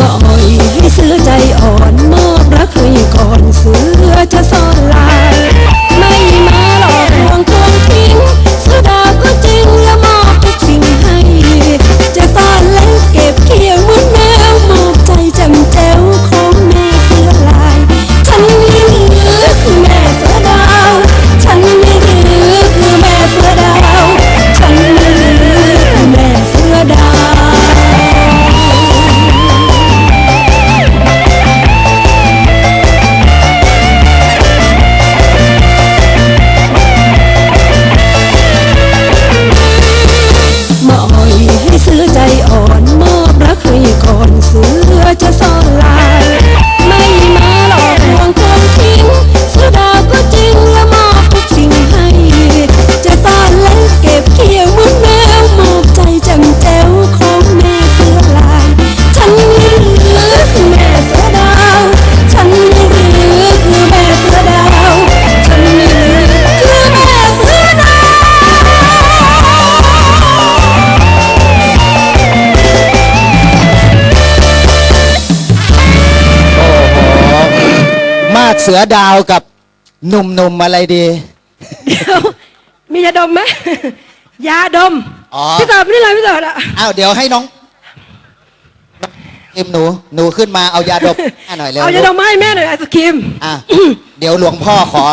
มาอ่อยให้ซื้อใจากเสือดาวกับหนุ่มๆอะไรดี เดี๋ยวมียาดมไหมยาดมอ๋อ พี่เต๋อนี่เลยพี่เต๋อละอ้าวเดี๋ยวให้น้องเอ็มหนูหนูขึ้นมาเอายาดมอะหน่อยเร็วเอายาดมมาให้แม่หน่อยไอศครีม อะเดี๋ยวหลวงพ่อขอ